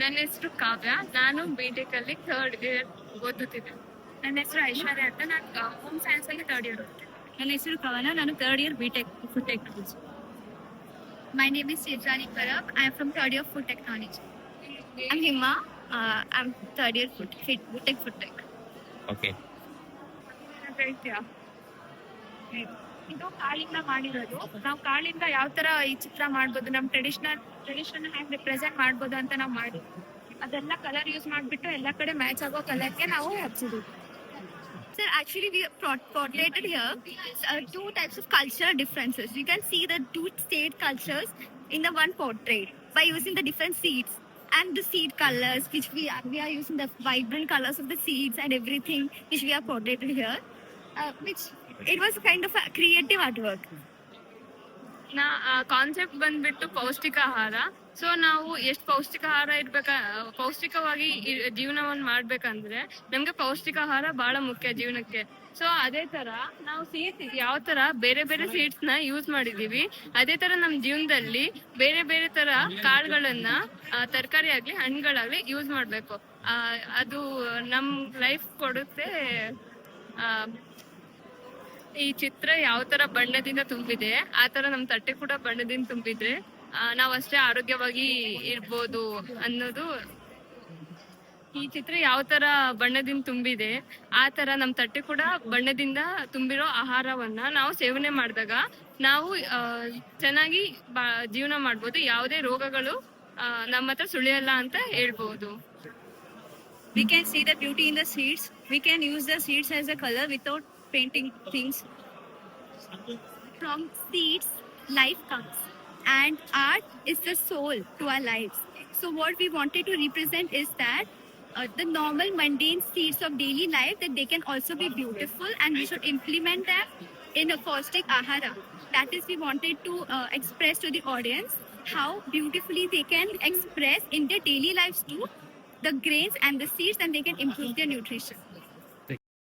ನನ್ನ ಹೆಸರು ಕಾವ್ಯ. ನಾನು ಬಿಟೆಕ್ ಅಲ್ಲಿ ಥರ್ಡ್ ಇಯರ್ ಓದುತ್ತಿದ್ದೆ ನನ್ನ ಹೆಸರು ಐಶ್ವರ್ಯ ಅಂತ. ನಾನು ಹೋಮ್ ಸೈನ್ಸ್ ಅಲ್ಲಿ ಥರ್ಡ್ ಇಯರ್ ನನ್ನ ಹೆಸರು ಕವನ. ನಾನು third year BTech food technology my name is Sidrani Parab I am from third year food technology I. Uh, I'm third year food, fit, food tech, food tech. Okay ಇದು ಕಾಳಿಂದ ಮಾಡಿರೋದು ನಾವು ಕಾಳಿಂದ ಯಾವ ತರ ಈ ಚಿತ್ರ ಮಾಡ್ಬೋದು ನಮ್ ಟ್ರೆಡಿಷನಲ್ ಟ್ರೆಡಿಷನ್ ಹ್ಯಾಂಗ್ ರಿಪ್ರೆಸೆಂಟ್ ಮಾಡ್ಬೋದು ಅಂತ ನಾವು ಮಾಡಿ ಅದೆಲ್ಲ ಕಲರ್ ಯೂಸ್ ಮಾಡ್ಬಿಟ್ಟು ಎಲ್ಲ ಕಡೆ ಮ್ಯಾಚ್ ಆಗೋ ಕಲರ್ಗೆ ನಾವು ಹಚ್ಚಿದ್ವಿ Sir, actually, have prot- portrayed here uh, two types of cultural differences. You can see the two state cultures in the one portrait by using the different seeds and the seed colors, which we are, we are using the vibrant colors of the seeds and everything, which we have portrayed here. Uh, which it was kind of a creative. ನಾ concept ಬಂದ್ಬಿಟ್ಟು ಪೌಷ್ಟಿಕ ಆಹಾರ. So ನಾವು ಎಷ್ಟು ಪೌಷ್ಟಿಕ ಆಹಾರ ಇರ್ಬೇಕ ಪೌಷ್ಟಿಕವಾಗಿ ಜೀವನವನ್ನು ಮಾಡ್ಬೇಕಂದ್ರೆ ನಮ್ಗೆ ಪೌಷ್ಟಿಕ ಆಹಾರ ಬಹಳ ಮುಖ್ಯ ಜೀವನಕ್ಕೆ. ಸೊ ಅದೇ ತರ ನಾವು ಸೀಡ್ಸ್ ಯಾವ ತರ ಬೇರೆ ಬೇರೆ ಸೀಡ್ಸ್ನ ಯೂಸ್ ಮಾಡಿದೀವಿ. ಅದೇ ತರ ನಮ್ ಜೀವನದಲ್ಲಿ ಬೇರೆ ಬೇರೆ ತರ ಕಾಳುಗಳನ್ನ ತರಕಾರಿ ಆಗ್ಲಿ ಹಣ್ಣುಗಳಾಗ್ಲಿ ಯೂಸ್ ಮಾಡ್ಬೇಕು. ಅದು ನಮ್ ಲೈಫ್ ಕೊಡುತ್ತೆ ಈ ಚಿತ್ರ ಯಾವ ತರ ಬಣ್ಣದಿಂದ ತುಂಬಿದೆ, ಆ ತರ ನಮ್ ತಟ್ಟೆ ಕೂಡ ಬಣ್ಣದಿಂದ ತುಂಬಿದ್ರೆ ನಾವು ಅಷ್ಟೇ ಆರೋಗ್ಯವಾಗಿ ಇರ್ಬೋದು ಅನ್ನೋದು. ಈ ಚಿತ್ರ ಯಾವ ತರ ಬಣ್ಣದಿಂದ ತುಂಬಿದೆ, ಆ ತರ ನಮ್ ತಟ್ಟೆ ಕೂಡ ಬಣ್ಣದಿಂದ ತುಂಬಿರೋ ಆಹಾರವನ್ನ ನಾವು ಸೇವನೆ ಮಾಡಿದಾಗ ನಾವು ಚೆನ್ನಾಗಿ ಜೀವನ ಮಾಡ್ಬೋದು, ಯಾವುದೇ ರೋಗಗಳು ನಮ್ಮ ಹತ್ರ ಸುಳಿಯಲ್ಲ ಅಂತ ಹೇಳ್ಬೋದು. We can see the beauty in the seeds. We can use the seeds as a color without painting things. From seeds, life comes, and art is the soul to our lives. So, what we wanted to represent is that uh, the normal mundane seeds of daily life that they can also be beautiful, and we should implement them in a caustic ahara. That is, we wanted to uh, express to the audience how beautifully they can express in their daily lives too the grains and the seeds and they can improve their nutrition.